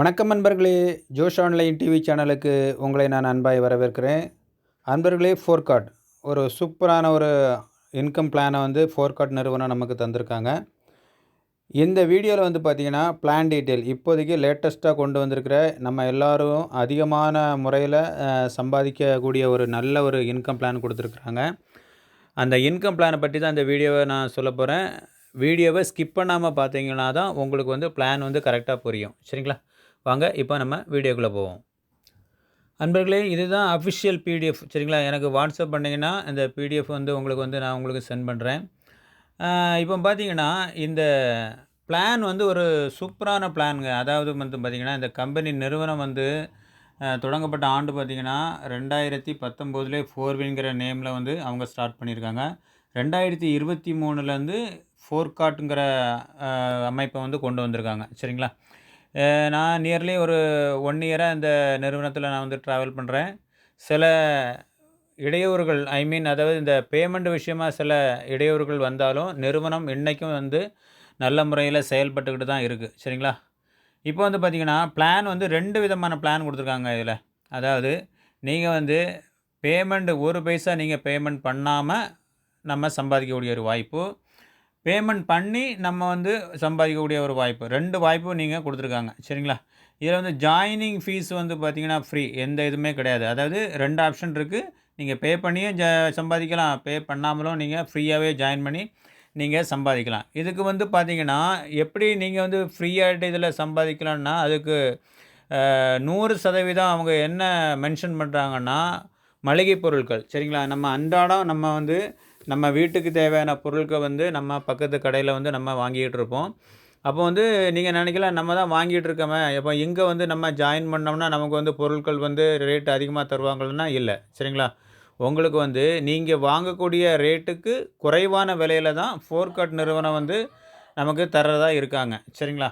வணக்கம் அன்பர்களே ஜோஷ் online TV சேனலுக்கு உங்களை நான் அன்பாய் வரவேற்கிறேன். அன்பர்களே ஃபோர்கார்ட் ஒரு சூப்பரான ஒரு இன்கம் பிளானை வந்து ஃபோர்கார்ட் நிறுவனம் நமக்கு தந்திருக்காங்க. இந்த வீடியோவில் வந்து பார்த்திங்கன்னா பிளான் டீட்டெயில் இப்போதைக்கு லேட்டஸ்ட்டாக கொண்டு வந்திருக்கிற நம்ம எல்லாரும் அதிகமான முறையில் சம்பாதிக்கக்கூடிய ஒரு நல்ல ஒரு இன்கம் பிளான் கொடுத்துருக்குறாங்க. அந்த இன்கம் பிளானை பற்றி தான் இந்த வீடியோவை நான் சொல்ல போகிறேன் வீடியோவை ஸ்கிப் பண்ணாமல் பார்த்தீங்கன்னா தான் உங்களுக்கு வந்து பிளான் வந்து கரெக்டாக புரியும். சரிங்களா? வாங்க இப்போ நம்ம வீடியோக்குள்ளே போவோம். அன்பர்களே இதுதான் அஃபிஷியல் பிடிஎஃப் சரிங்களா? எனக்கு வாட்ஸ்அப் பண்ணிங்கன்னா இந்த பிடிஎஃப் வந்து உங்களுக்கு வந்து நான் உங்களுக்கு சென்ட் பண்ணுறேன் இப்போ பார்த்தீங்கன்னா இந்த பிளான் வந்து ஒரு சூப்பரான பிளானுங்க அதாவது வந்து பார்த்திங்கன்னா இந்த கம்பெனி நிறுவனம் வந்து தொடங்கப்பட்ட ஆண்டு பார்த்திங்கன்னா ரெண்டாயிரத்தி பத்தொம்போதுலேயே ஃபோர்வின்கிற நேமில் வந்து அவங்க ஸ்டார்ட் பண்ணியிருக்காங்க. ரெண்டாயிரத்தி இருபத்தி மூணுலேருந்து ஃபோர்காட்டுங்கிற அமைப்பை வந்து கொண்டு வந்திருக்காங்க. சரிங்களா? நான் நியர்லி ஒரு ஒன் இயராக இந்த நிறுவனத்தில் நான் வந்து ட்ராவல் பண்ணுறேன் சில இடையூறுகள் ஐ மீன் அதாவது இந்த பேமெண்ட் விஷயமா சில இடையூறுகள் வந்தாலும் நிறுவனம் இன்றைக்கும் வந்து நல்ல முறையில் செயல்பட்டுக்கிட்டு தான் இருக்குது சரிங்களா? இப்போ வந்து பார்த்திங்கன்னா பிளான் வந்து ரெண்டு விதமான பிளான் கொடுத்துருக்காங்க இதில். அதாவது நீங்கள் வந்து பேமெண்ட் ஒரு பைசா நீங்கள் பேமெண்ட் பண்ணாமல் நம்ம சம்பாதிக்கக்கூடிய ஒரு வாய்ப்பு பேமெண்ட் பண்ணி நம்ம வந்து சம்பாதிக்கக்கூடிய ஒரு வாய்ப்பு. ரெண்டு வாய்ப்பும் நீங்கள் கொடுத்துருக்காங்க. சரிங்களா? இதில் வந்து ஜாயினிங் ஃபீஸ் வந்து பார்த்தீங்கன்னா ஃப்ரீ எந்த இதுவுமே கிடையாது. அதாவது ரெண்டு ஆப்ஷன் இருக்குது நீங்கள் பே பண்ணியும் ஜ சம்பாதிக்கலாம். பே பண்ணாமலும் நீங்கள் ஃப்ரீயாகவே ஜாயின் பண்ணி நீங்கள் சம்பாதிக்கலாம். இதுக்கு வந்து பார்த்தீங்கன்னா எப்படி நீங்கள் வந்து ஃப்ரீயாகிட்டு இதில் சம்பாதிக்கலாம்னா அதுக்கு நூறு சதவீதம் அவங்க என்ன மென்ஷன் பண்ணுறாங்கன்னா மளிகை பொருட்கள். சரிங்களா? நம்ம அன்றாடம் நம்ம வந்து நம்ம வீட்டுக்கு தேவையான பொருட்கள் வந்து நம்ம பக்கத்து கடையில் வந்து நம்ம வாங்கிக்கிட்டு இருப்போம். அப்போ வந்து நீங்கள் நினைக்கலாம் நம்ம தான் வாங்கிட்டு இருக்கோமே. இப்போ இங்கே வந்து நம்ம ஜாயின் பண்ணோம்னா நமக்கு வந்து பொருட்கள் வந்து ரேட் அதிகமாக தருவாங்கன்னா இல்லை. சரிங்களா? உங்களுக்கு வந்து நீங்கள் வாங்கக்கூடிய ரேட்டுக்கு குறைவான விலையில தான் ஃபோர்கட் நிறுவனம் வந்து நமக்கு தர்றதா இருக்காங்க. சரிங்களா?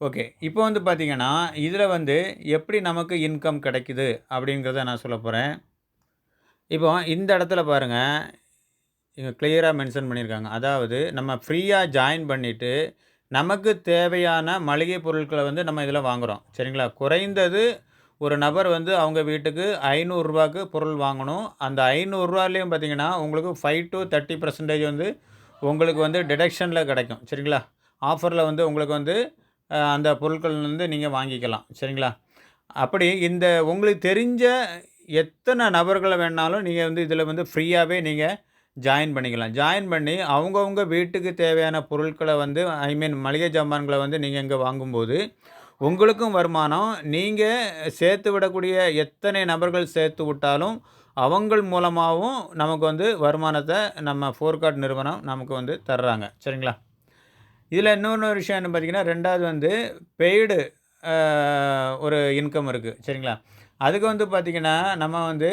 ஓகே இப்போ வந்து பார்த்தீங்கன்னா இதில் வந்து எப்படி நமக்கு இன்கம் கிடைக்குது அப்படிங்கிறத நான் சொல்ல போகிறேன் இப்போ இந்த இடத்துல பாருங்கள் இங்கே கிளியராக மென்ஷன் பண்ணியிருக்காங்க அதாவது நம்ம ஃப்ரீயாக ஜாயின் பண்ணிவிட்டு நமக்கு தேவையான மளிகை பொருட்களை வந்து நம்ம இதில் வாங்குகிறோம் சரிங்களா? குறைந்தது ஒரு நபர் வந்து அவங்க வீட்டுக்கு ஐநூறுரூவாக்கு பொருள் வாங்கணும். அந்த ஐநூறுரூவாலேயும் பார்த்தீங்கன்னா உங்களுக்கு ஃபைவ் டு தேர்ட்டி பர்சன்டேஜ் வந்து உங்களுக்கு வந்து டிடக்ஷனில் கிடைக்கும். சரிங்களா? ஆஃபரில் வந்து உங்களுக்கு வந்து அந்த பொருட்கள் வந்து நீங்கள் வாங்கிக்கலாம். சரிங்களா? அப்படி இந்த உங்களுக்கு தெரிஞ்ச எத்தனை நபர்களை வேணாலும் நீங்கள் வந்து இதில் வந்து ஃப்ரீயாகவே நீங்கள் ஜாயின் பண்ணிக்கலாம். ஜாயின் பண்ணி அவங்கவுங்க வீட்டுக்கு தேவையான பொருட்களை வந்து ஐ மீன் மளிகை ஜாமான்களை வந்து நீங்கள் இங்கே வாங்கும்போது உங்களுக்கும் வருமானம். நீங்கள் சேர்த்து விடக்கூடிய எத்தனை நபர்கள் சேர்த்து விட்டாலும் அவங்கள் மூலமாகவும் நமக்கு வந்து வருமானத்தை நம்ம ஃபோர்கார்ட் நிறுவனம் நமக்கு வந்து தர்றாங்க. சரிங்களா? இதில் இன்னொன்று விஷயம் என்ன பார்த்தீங்கன்னா ரெண்டாவது வந்து பெய்டு ஒரு இன்கம் இருக்குது சரிங்களா? அதுக்கு வந்து பார்த்திங்கன்னா நம்ம வந்து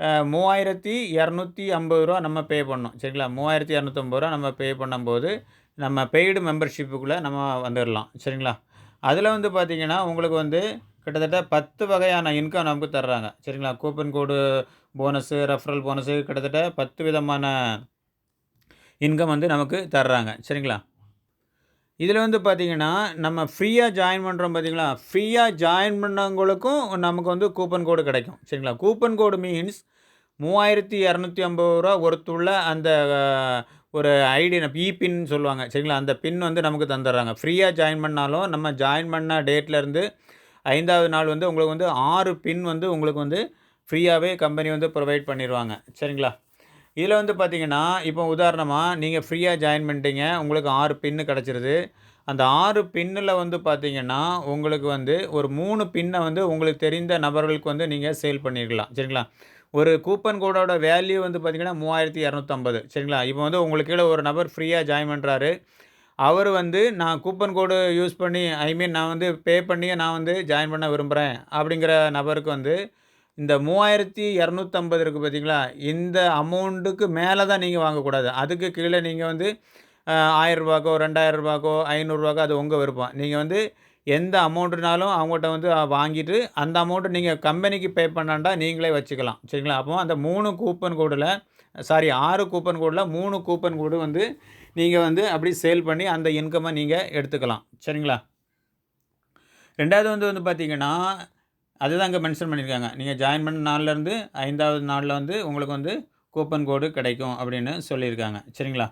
மூவாயிரத்தி இரநூத்தி ஐம்பது ரூபா நம்ம பே பண்ணோம். சரிங்களா? மூவாயிரத்தி இரநூத்தம்பது ரூபா நம்ம பே பண்ணும்போது நம்ம பெய்டு மெம்பர்ஷிப்புக்குள்ளே நம்ம வந்துடலாம் சரிங்களா? அதில் வந்து பார்த்திங்கன்னா உங்களுக்கு வந்து கிட்டத்தட்ட பத்து வகையான இன்கம் நமக்கு தர்றாங்க. சரிங்களா? Coupon code bonus referral bonus கிட்டத்தட்ட பத்து விதமான இன்கம் வந்து நமக்கு தர்றாங்க. சரிங்களா? இதில் வந்து பார்த்திங்கன்னா நம்ம ஃப்ரீயாக ஜாயின் பண்ணுறோம் பார்த்தீங்களா? ஃப்ரீயாக ஜாயின் பண்ணவங்களுக்கும் நமக்கு வந்து கூப்பன் கோடு கிடைக்கும். சரிங்களா? கூப்பன் கோடு மீன்ஸ் மூவாயிரத்தி இரநூத்தி ஐம்பது ரூபா ஒருத்துள்ள அந்த ஒரு ஐடி இ பின் சொல்லுவாங்க. சரிங்களா? அந்த பின் வந்து நமக்கு தந்துடுறாங்க. ஃப்ரீயாக ஜாயின் பண்ணாலும் நம்ம ஜாயின் பண்ண டேட்லேருந்து ஐந்தாவது நாள் வந்து உங்களுக்கு வந்து ஆறு பின் வந்து உங்களுக்கு வந்து ஃப்ரீயாகவே கம்பெனி வந்து ப்ரொவைட் பண்ணிடுவாங்க. சரிங்களா? இதில் வந்து பார்த்தீங்கன்னா இப்போ உதாரணமாக நீங்கள் ஃப்ரீயாக ஜாயின் பண்ணிட்டீங்க உங்களுக்கு ஆறு பின்னு கிடச்சிருது. அந்த ஆறு பின்னில் வந்து பார்த்திங்கன்னா உங்களுக்கு வந்து ஒரு மூணு பின்னை வந்து உங்களுக்கு தெரிந்த நபர்களுக்கு வந்து நீங்கள் சேல் பண்ணிருக்கலாம். சரிங்களா? ஒரு கூப்பன் கோடோட வேல்யூ வந்து பார்த்தீங்கன்னா மூவாயிரத்தி இரநூத்தம்பது. சரிங்களா? இப்போ வந்து உங்களுக்கு கீழே ஒரு நபர் ஃப்ரீயாக ஜாயின் பண்ணுறாரு அவர் வந்து நான் கூப்பன் கோடு யூஸ் பண்ணி ஐ மீன் நான் வந்து பே பண்ணி நான் வந்து ஜாயின் பண்ண விரும்புகிறேன் அப்படிங்கிற நபருக்கு வந்து இந்த மூவாயிரத்தி இரநூத்தம்பது இருக்குது பார்த்தீங்களா இந்த அமௌண்ட்டுக்கு மேலே தான் நீங்கள் வாங்கக்கூடாது. அதுக்கு கீழே நீங்கள் வந்து ஆயிரரூபாக்கோ ரெண்டாயிரரூபாக்கோ ஐநூறுரூவாக்கோ அது உங்கள் விருப்பம். நீங்கள் வந்து எந்த அமௌண்ட்டுனாலும் அவங்ககிட்ட வந்து வாங்கிட்டு அந்த அமௌண்ட்டு நீங்கள் கம்பெனிக்கு பே பண்ணாண்டா நீங்களே வச்சுக்கலாம். சரிங்களா? அப்போ அந்த மூணு கூப்பன் கோடில் சாரி ஆறு கூப்பன் கோடில் மூணு கூப்பன் கோடு வந்து நீங்கள் வந்து அப்படி சேல் பண்ணி அந்த இன்கம்மை நீங்கள் எடுத்துக்கலாம். சரிங்களா? ரெண்டாவது வந்து வந்து பார்த்தீங்கன்னா அதுதான் அங்கே மென்ஷன் பண்ணியிருக்காங்க. நீங்கள் ஜாயின் பண்ண நாள்லேருந்து ஐந்தாவது நாளில் வந்து உங்களுக்கு வந்து கூப்பன் கோடு கிடைக்கும் அப்படின்னு சொல்லியிருக்காங்க. சரிங்களா?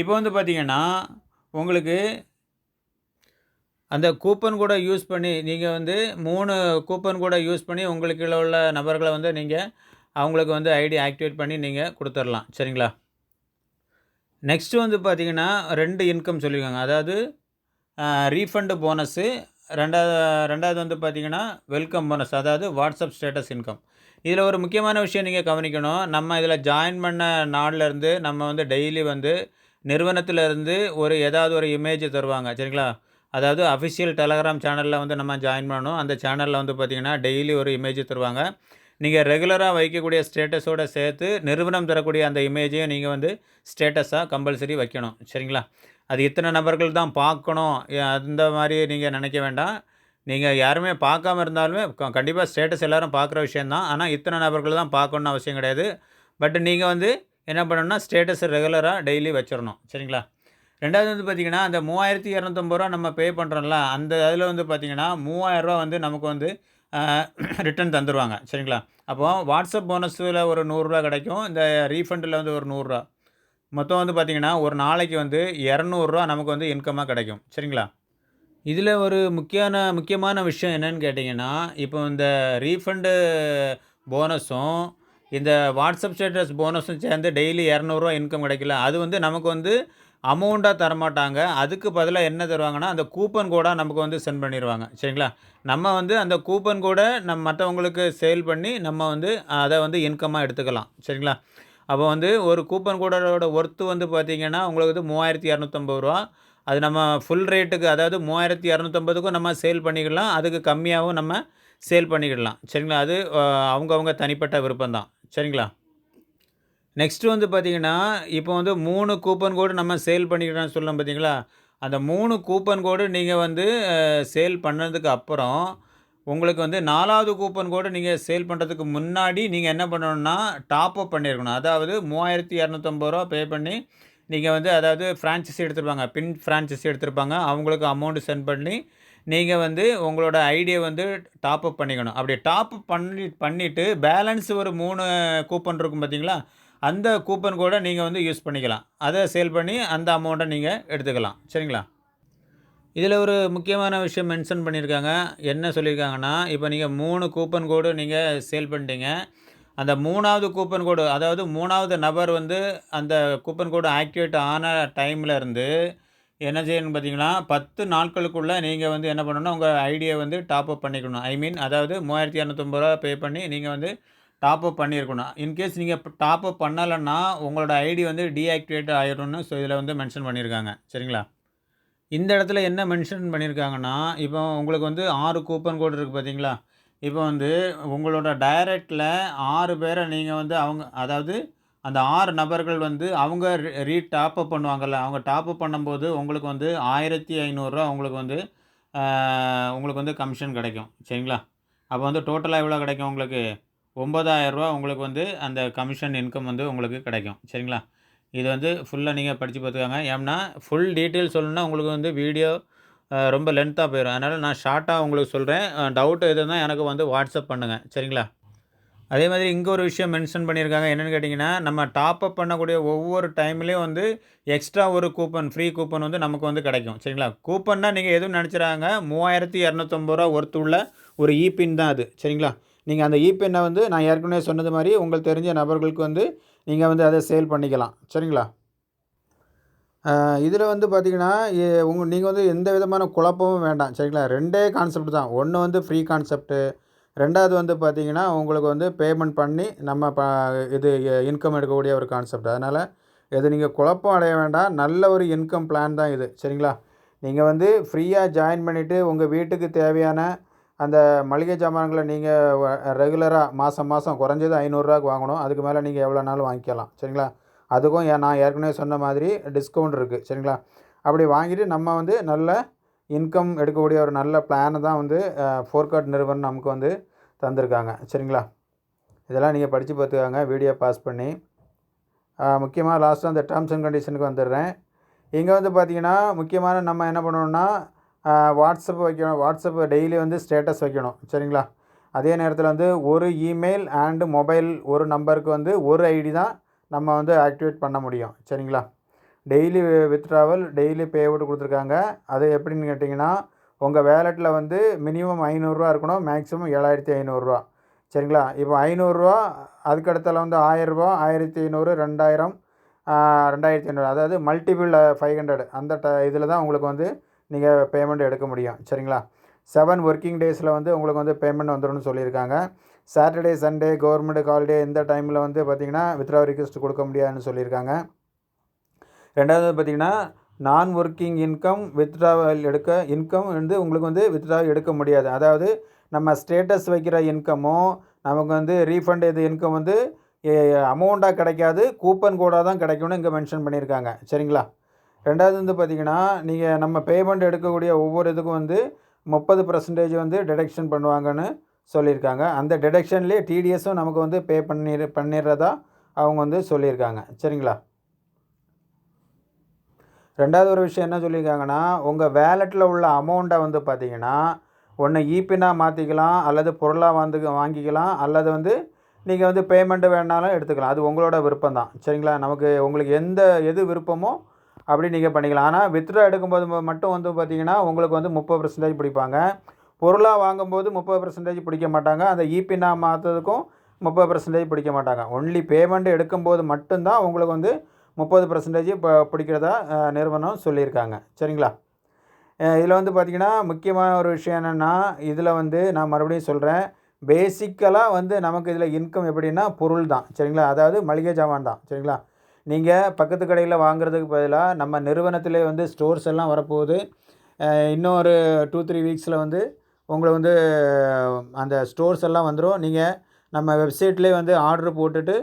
இப்போ வந்து பார்த்தீங்கன்னா உங்களுக்கு அந்த கூப்பன் கூட யூஸ் பண்ணி நீங்கள் வந்து மூணு கூப்பன் கூட யூஸ் பண்ணி உங்களுக்கு உள்ள நபர்களை வந்து நீங்கள் அவங்களுக்கு வந்து ஐடி ஆக்டிவேட் பண்ணி நீங்கள் கொடுத்துர்லாம் சரிங்களா? நெக்ஸ்ட்டு வந்து பார்த்தீங்கன்னா ரெண்டு இன்கம் சொல்லியிருக்காங்க. அதாவது ரீஃபண்டு போனஸு ரெண்டாவது ரெண்டாவது வந்து பார்த்தீங்கன்னா வெல்கம் போனஸ் அதாவது வாட்ஸ்அப் ஸ்டேட்டஸ் இன்கம் இதில் ஒரு முக்கியமான விஷயம் நீங்கள் கவனிக்கணும். நம்ம இதில் ஜாயின் பண்ண நாள்லேருந்து நம்ம வந்து டெய்லி வந்து நிறுவனத்திலேருந்து ஒரு ஏதாவது ஒரு இமேஜ் தருவாங்க. சரிங்களா? அதாவது அஃபிஷியல் டெலகிராம் சேனலில் வந்து நம்ம ஜாயின் பண்ணணும். அந்த சேனலில் வந்து பார்த்திங்கன்னா டெய்லி ஒரு இமேஜ் தருவாங்க. நீங்கள் ரெகுலராக வைக்கக்கூடிய ஸ்டேட்டஸோடு சேர்த்து நிறுவனம் தரக்கூடிய அந்த இமேஜையும் நீங்கள் வந்து ஸ்டேட்டஸாக கம்பல்சரி வைக்கணும். சரிங்களா? அது இத்தனை நபர்கள் தான் பார்க்கணும். அந்த மாதிரி நீங்கள் நினைக்க வேண்டாம். நீங்கள் யாருமே பார்க்காம இருந்தாலுமே கண்டிப்பாக ஸ்டேட்டஸ் எல்லோரும் பார்க்குற விஷயந்தான் ஆனால் இத்தனை நபர்கள் தான் பார்க்கணுன்னு அவசியம் கிடையாது. பட் நீங்கள் வந்து என்ன பண்ணணும்னா ஸ்டேட்டஸ் ரெகுலராக டெய்லி வச்சிடணும். சரிங்களா? ரெண்டாவது வந்து பார்த்திங்கன்னா அந்த மூவாயிரத்தி இரநூத்தம்பது ரூபா நம்ம பே பண்ணுறோம்ல அந்த அதில் வந்து பார்த்திங்கன்னா மூவாயிரரூவா வந்து நமக்கு வந்து ரிட்டன் தந்துடுவாங்க சரிங்களா? அப்போது வாட்ஸ்அப் போனஸில் ஒரு நூறுரூவா கிடைக்கும். இந்த ரீஃபண்டில் வந்து ஒரு நூறுரூவா மொத்தம் வந்து பார்த்திங்கன்னா ஒரு நாளைக்கு வந்து இரநூறுவா நமக்கு வந்து இன்கமாக கிடைக்கும். சரிங்களா? இதில் ஒரு முக்கியமான முக்கியமான விஷயம் என்னென்னு கேட்டிங்கன்னா இப்போ இந்த ரீஃபண்டு போனஸும் இந்த வாட்ஸ்அப் ஸ்டேட்டஸ் போனஸும் சேர்ந்து டெய்லி இரநூறுவா இன்கம் கிடைக்கல. அது வந்து நமக்கு வந்து அமௌண்ட்டாக தரமாட்டாங்க. அதுக்கு பதிலாக என்ன தருவாங்கன்னா அந்த கூப்பன் கோடாக நமக்கு வந்து சென்ட் பண்ணிடுவாங்க சரிங்களா? நம்ம வந்து அந்த கூப்பன் கோடை நம்ம மற்றவங்களுக்கு சேல் பண்ணி நம்ம வந்து அதை வந்து இன்கமாக எடுத்துக்கலாம். சரிங்களா? அப்போ வந்து ஒரு கூப்பன் கோடோட ஒர்த்து வந்து பார்த்திங்கன்னா உங்களுக்கு வந்து மூவாயிரத்தி இரநூத்தம்பது ரூபா. அது நம்ம ஃபுல் ரேட்டுக்கு அதாவது மூவாயிரத்தி இரநூத்தம்பதுக்கும் நம்ம சேல் பண்ணிக்கலாம். அதுக்கு கம்மியாகவும் நம்ம சேல் பண்ணிக்கிடலாம் சரிங்களா? அது அவங்கவுங்க தனிப்பட்ட விருப்பம் தான் சரிங்களா? நெக்ஸ்ட்டு வந்து பார்த்திங்கன்னா இப்போ வந்து மூணு கூப்பன் கோடு நம்ம சேல் பண்ணிக்கிறோன்னு சொல்லலாம் பார்த்தீங்களா? அந்த மூணு கூப்பன் கோடு நீங்கள் வந்து சேல் பண்ணதுக்கு அப்புறம் உங்களுக்கு வந்து நாலாவது கூப்பன் கோடு நீங்கள் சேல் பண்ணுறதுக்கு முன்னாடி நீங்கள் என்ன பண்ணணும்னா டாப் அப் பண்ணியிருக்கணும். அதாவது மூவாயிரத்தி இரநூத்தம்பது ரூபா பே பண்ணி நீங்கள் வந்து அதாவது ஃப்ரான்ச்சைஸி எடுத்துருப்பாங்க பின் ஃப்ரான்ச்சைஸி எடுத்திருப்பாங்க. அவங்களுக்கு அமௌண்ட் சென்ட் பண்ணி நீங்கள் வந்து உங்களோட ஐடியை வந்து டாப் அப் பண்ணிக்கணும். அப்படி டாப் அப் பண்ணி பண்ணிவிட்டு பேலன்ஸ் ஒரு மூணு கூப்பன் இருக்கும் பார்த்தீங்களா அந்த கூப்பன் கூட நீங்கள் வந்து யூஸ் பண்ணிக்கலாம். அதை சேல் பண்ணி அந்த அமௌண்ட்டை நீங்கள் எடுத்துக்கலாம். சரிங்களா? இதில் ஒரு முக்கியமான விஷயம் மென்ஷன் பண்ணியிருக்காங்க. என்ன சொல்லியிருக்காங்கன்னா இப்போ நீங்கள் மூணு கூப்பன் கோடு நீங்கள் சேல் பண்ணிட்டீங்க. அந்த மூணாவது கூப்பன் கோடு அதாவது மூணாவது நபர் வந்து அந்த கூப்பன் கோடு ஆக்டிவேட் ஆன டைமில் இருந்து என்ன செய்யணும்னு பார்த்தீங்கன்னா பத்து நாட்களுக்குள்ளே நீங்கள் வந்து என்ன பண்ணணும்னா உங்கள் ஐடியை வந்து டாப் அப் பண்ணிக்கணும். ஐ மீன் அதாவது மூவாயிரத்தி இரநூத்தம்பது ரூபா பே பண்ணி நீங்கள் வந்து டாப் அப் பண்ணியிருக்கணும். இன்கேஸ் நீங்கள் டாப் அப் பண்ணலைன்னா உங்களோட ஐடி வந்து டீஆக்டிவேட் ஆகிடும்னு ஸோ இதில் வந்து மென்ஷன் பண்ணியிருக்காங்க. சரிங்களா? இந்த இடத்துல என்ன மென்ஷன் பண்ணியிருக்காங்கன்னா இப்போ உங்களுக்கு வந்து ஆறு கூப்பன் கோடு இருக்குது பார்த்தீங்களா இப்போ வந்து உங்களோட டைரக்டில் ஆறு பேரை நீங்கள் வந்து அவங்க அதாவது அந்த ஆறு நபர்கள் வந்து அவங்க ரீ டாப்அப் பண்ணுவாங்கள்ல அவங்க டாப்அப் பண்ணும்போது உங்களுக்கு வந்து ஆயிரத்தி ஐநூறுரூவா உங்களுக்கு வந்து உங்களுக்கு வந்து கமிஷன் கிடைக்கும். சரிங்களா? அப்போ வந்து டோட்டலாக எவ்வளோ கிடைக்கும் உங்களுக்கு? ஒம்பதாயிரரூவா உங்களுக்கு வந்து அந்த கமிஷன் இன்கம் வந்து உங்களுக்கு கிடைக்கும். சரிங்களா? இது வந்து ஃபுல்லாக நீங்கள் படித்து பார்த்துக்காங்க. ஏன்னா ஃபுல் டீட்டெயில் சொல்லணுன்னா உங்களுக்கு வந்து வீடியோ ரொம்ப லென்த்தாக போயிடும் அதனால் நான் ஷார்ட்டாக உங்களுக்கு சொல்கிறேன் டவுட் எதுனா எனக்கு வந்து வாட்ஸ்அப் பண்ணுங்கள் சரிங்களா? அதே மாதிரி இங்கே ஒரு விஷயம் மென்ஷன் பண்ணியிருக்காங்க. என்னென்னு கேட்டிங்கன்னா நம்ம டாப் அப் பண்ணக்கூடிய ஒவ்வொரு டைம்லேயும் வந்து எக்ஸ்ட்ரா ஒரு கூப்பன் ஃப்ரீ கூப்பன் வந்து நமக்கு வந்து கிடைக்கும். சரிங்களா? கூப்பன்னா நீங்கள் எதுவும் நினச்சிடாங்க மூவாயிரத்தி இரநூத்தம்பது ரூபா ஒருத்துள்ள ஒரு இபின் தான் அது. சரிங்களா? நீங்கள் அந்த இபின்னை வந்து நான் ஏற்கனவே சொன்னது மாதிரி உங்களுக்கு தெரிஞ்ச நபர்களுக்கு வந்து நீங்கள் வந்து அதை சேல் பண்ணிக்கலாம். சரிங்களா? இதில் வந்து பார்த்திங்கன்னா உங்கள் நீங்கள் வந்து எந்த விதமான குழப்பமும் வேண்டாம். சரிங்களா? ரெண்டே கான்செப்ட் தான். ஒன்று வந்து ஃப்ரீ கான்செப்ட்டு ரெண்டாவது வந்து பார்த்திங்கன்னா உங்களுக்கு வந்து பேமெண்ட் பண்ணி நம்ம ப இது இன்கம் எடுக்கக்கூடிய ஒரு கான்செப்ட் அதனால் இது நீங்கள் குழப்பம் அடைய வேண்டாம். நல்ல ஒரு இன்கம் பிளான் தான் இது. சரிங்களா? நீங்கள் வந்து ஃப்ரீயாக ஜாயின் பண்ணிவிட்டு உங்கள் வீட்டுக்கு தேவையான அந்த மளிகை சாமான்களை நீங்கள் ரெகுலராக மாதம் மாதம் குறைஞ்சது ஐநூறுரூவாக்கு வாங்கணும். அதுக்கு மேலே நீங்கள் எவ்வளோ நாளும் வாங்கிக்கலாம். சரிங்களா? அதுக்கும் ஏன் நான் ஏற்கனவே சொன்ன மாதிரி டிஸ்கவுண்ட் இருக்குது சரிங்களா? அப்படி வாங்கிட்டு நம்ம வந்து நல்ல இன்கம் எடுக்கக்கூடிய ஒரு நல்ல பிளானை தான் வந்து ஃபோர்கார்ட் நிறுவனம் நமக்கு வந்து தந்திருக்காங்க. சரிங்களா? இதெல்லாம் நீங்கள் படித்து பார்த்துக்காங்க. வீடியோ பாஸ் பண்ணி. முக்கியமாக லாஸ்ட்டாக அந்த டேர்ம்ஸ் அண்ட் கண்டிஷனுக்கு வந்துடுறேன். இங்கே வந்து பார்த்திங்கன்னா முக்கியமான நம்ம என்ன பண்ணணும்னா வாட்ஸ்அப் வைக்கணும். வாட்ஸ்அப் டெய்லி வந்து ஸ்டேட்டஸ் வைக்கணும். சரிங்களா? அதே நேரத்தில் வந்து ஒரு இமெயில் அண்டு மொபைல் ஒரு நம்பருக்கு வந்து ஒரு ஐடி தான் நம்ம வந்து ஆக்டிவேட் பண்ண முடியும். சரிங்களா? Daily withdrawal daily pay out கொடுத்துருக்காங்க. அது எப்படின்னு கேட்டிங்கன்னா உங்கள் வேலெட்டில் வந்து மினிமம் ஐநூறுரூவா இருக்கணும். மேக்ஸிமம் ஏழாயிரத்தி ஐநூறுரூவா சரிங்களா? இப்போ ஐநூறுரூவா அதுக்கடுத்தால வந்து ஆயிரரூபா ஆயிரத்தி ஐநூறு ரெண்டாயிரம் ரெண்டாயிரத்தி ஐநூறு. அதாவது மல்டிபிள் ஃபைவ் ஹண்ட்ரட் அந்த ட இதில் தான் உங்களுக்கு வந்து நீங்கள் பேமெண்ட் எடுக்க முடியும். சரிங்களா? செவன் ஒர்க்கிங் டேஸில் வந்து உங்களுக்கு வந்து பேமெண்ட் வந்துடும்னு சொல்லியிருக்காங்க. சாட்டர்டே சண்டே கவர்மெண்ட் ஹாலிடே இந்த டைமில் வந்து பார்த்திங்கன்னா வித்ரா ரிக்வெஸ்ட் கொடுக்க முடியாதுன்னு சொல்லியிருக்காங்க. ரெண்டாவது பார்த்திங்கன்னா நான் ஒர்க்கிங் இன்கம் வித்ட்ராவல் எடுக்க இன்கம் வந்து உங்களுக்கு வந்து வித்ட்ரா எடுக்க முடியாது. அதாவது நம்ம ஸ்டேட்டஸ் வைக்கிற இன்கமும் நமக்கு வந்து ரீஃபண்ட் இது இன்கம் வந்து அமௌண்ட்டாக கிடைக்காது. கூப்பன் கோடாக தான் கிடைக்கும்னு இங்கே மென்ஷன் பண்ணியிருக்காங்க. சரிங்களா? ரெண்டாவது வந்து பார்த்திங்கன்னா நீங்கள் நம்ம பேமெண்ட் எடுக்கக்கூடிய ஒவ்வொரு இதுக்கும் வந்து முப்பது பர்சன்டேஜ் வந்து டிடெக்ஷன் பண்ணுவாங்கன்னு சொல்லியிருக்காங்க. அந்த டிடக்ஷன்லேயே டிடிஎஸும் நமக்கு வந்து பே பண்ணி பண்ணிடுறதா அவங்க வந்து சொல்லியிருக்காங்க. சரிங்களா? ரெண்டாவது ஒரு விஷயம் என்ன சொல்லியிருக்காங்கன்னா உங்கள் வேலெட்டில் உள்ள அமௌண்ட்டை வந்து பார்த்தீங்கன்னா ஒன்று ஈபினாக மாற்றிக்கலாம் அல்லது பொருளாக வந்து வாங்கிக்கலாம் அல்லது வந்து நீங்கள் வந்து பேமெண்ட்டு வேணாலும் எடுத்துக்கலாம். அது உங்களோட விருப்பம் தான் சரிங்களா? நமக்கு உங்களுக்கு எந்த எது விருப்பமோ அப்படி நீங்கள் பண்ணிக்கலாம். ஆனால் வித்ட்ரா எடுக்கும்போது மட்டும் வந்து பார்த்தீங்கன்னா உங்களுக்கு வந்து முப்பது பர்சன்டேஜ் பிடிப்பாங்க. பொருளாக வாங்கும்போது முப்பது பர்சன்டேஜ் பிடிக்க மாட்டாங்க. அந்த ஈபினா மாற்றுறதுக்கும் முப்பது பர்சன்டேஜ் பிடிக்க மாட்டாங்க. ஒன்லி பேமெண்ட் எடுக்கும்போது மட்டும்தான் உங்களுக்கு வந்து முப்பது பர்சன்டேஜ் இப்போ பிடிக்கிறதா நிறுவனம் சொல்லியிருக்காங்க. சரிங்களா? இதில் வந்து பார்த்திங்கன்னா முக்கியமான ஒரு விஷயம் என்னென்னா இதில் வந்து நான் மறுபடியும் சொல்கிறேன் பேசிக்கலாக வந்து நமக்கு இதில் இன்கம் எப்படின்னா பொருள் தான் சரிங்களா? அதாவது மளிகை ஜாமான் தான் சரிங்களா? நீங்கள் பக்கத்து கடையில் வாங்குறதுக்கு பதிலாக நம்ம நிறுவனத்திலே வந்து ஸ்டோர்ஸ் எல்லாம் வரப்போகுது. இன்னும் ஒரு டூ த்ரீ வீக்ஸில் வந்து உங்களை வந்து அந்த ஸ்டோர்ஸ் எல்லாம் வந்துடும் நீங்கள் நம்ம வெப்சைட்லேயே வந்து ஆர்டர் போட்டுட்டு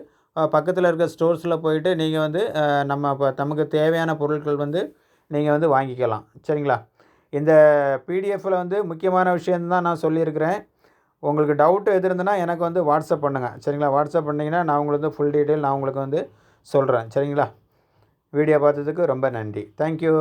பக்கத்தில் இருக்க ஸ்டோர்ஸில் போயிட்டு நீங்கள் வந்து நம்ம இப்போ நமக்கு தேவையான பொருட்கள் வந்து நீங்கள் வந்து வாங்கிக்கலாம். சரிங்களா? இந்த பிடிஎஃப்பில் வந்து முக்கியமான விஷயந்தான் நான் சொல்லியிருக்கிறேன். உங்களுக்கு டவுட்டு எது இருந்ததுன்னா எனக்கு வந்து வாட்ஸ்அப் பண்ணுங்கள் சரிங்களா? வாட்ஸ்அப் பண்ணிங்கன்னா நான் உங்களுக்கு வந்து ஃபுல் டீட்டெயில் நான் உங்களுக்கு வந்து சொல்கிறேன். சரிங்களா? வீடியோ பார்த்ததுக்கு ரொம்ப நன்றி. தேங்க்யூ